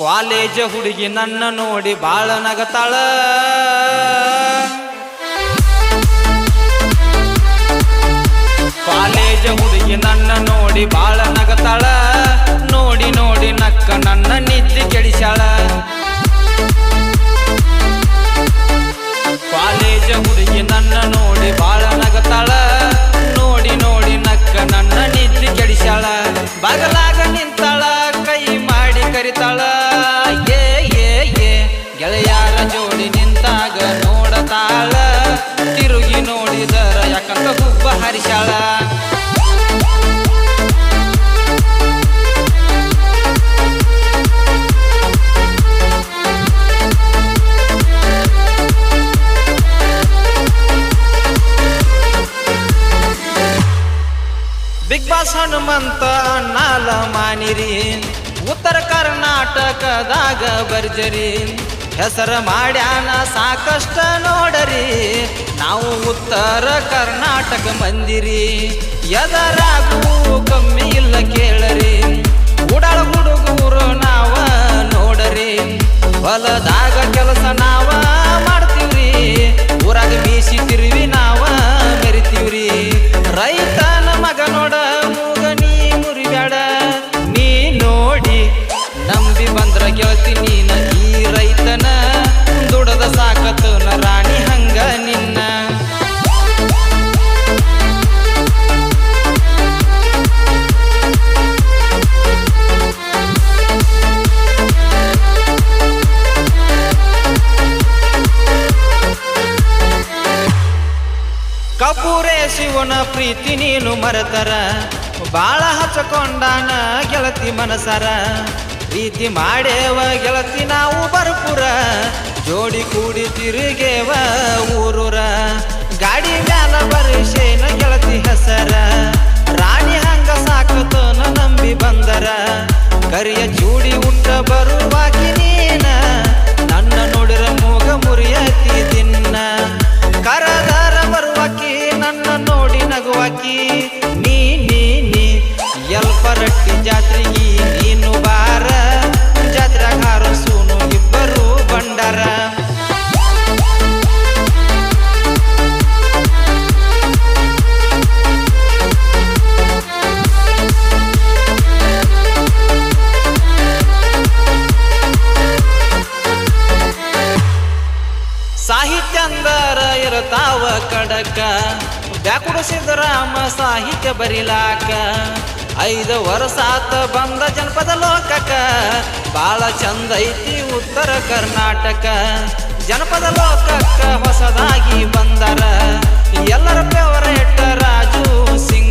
College ಹುಡುಗಿ ನನ್ನ ನೋಡಿ ಬಾಳ ನಗತಾಳ. ಕಾಲೇಜ ಹುಡುಗಿ ನನ್ನ ನೋಡಿ ಬಾಳ ನಗತಾಳ. ಬಾಸ್ ಹನುಮಂತ ನಾಲ ಮಾನಿರಿ. ಉತ್ತರ ಕರ್ನಾಟಕದಾಗ ಬರ್ಜರಿ ಹೆಸರ ಮಾಡ್ಯಾನ ಸಾಕಷ್ಟ ನೋಡರಿ. ನಾವು ಉತ್ತರ ಕರ್ನಾಟಕ ಮಂದಿರಿ. ಎದರಾಗೂ ಕಮ್ಮಿ ಇಲ್ಲ ಕೇಳರಿ. ಉಡಾಳ ಹುಡುಗೂರು ನಾವ ನೋಡರಿ. ಹೊಲದಾಗ ಕಪೂರೇ ಶಿವನ ಪ್ರೀತಿ ನೀನು ಮರೆತರ. ಬಾಳ ಹಚ್ಚಕೊಂಡಾನ ಗೆಳತಿ ಮನಸರ. ಪ್ರೀತಿ ಮಾಡೇವ ಗೆಳತಿ ನಾವು ಬರ್ಪುರ. ಜೋಡಿ ಕೂಡಿ ತಿರುಗೇವ ಊರುರ. ಗಾಡಿ ಮ್ಯಾಲ ಬರಿಸೇನ ನಗುವಾಕಿ ನೀ ನೀ ನೀ ಎಲ್ಪ ರಟ್ಟಿ ಜಾತ್ರೆಗಿ ನೀನು ಬಾರ. ಜಾತ್ರೆಗ ಸೂನು ಇಬ್ಬರು ಬಂಡಾರ. ಸಾಹಿತ್ಯ ಅಂದರ ಇರತಾವ ಕಡಕ. ಬ್ಯಾಕುಡು ಸಿದ್ದರಾಮ ಸಾಹಿತ್ಯ ಬರಿಲಾಕ. ಐದು ವರ್ಷಾತ ಬಂದ ಜನಪದ ಲೋಕಕ ಬಾಳ ಚಂದ ಐತಿ ಉತ್ತರ ಕರ್ನಾಟಕ. ಜನಪದ ಲೋಕಕ್ಕ ಹೊಸದಾಗಿ ಬಂದರ. ಎಲ್ಲರ ಫೇವರೇಟ್ ರಾಜು ಗಾಯನ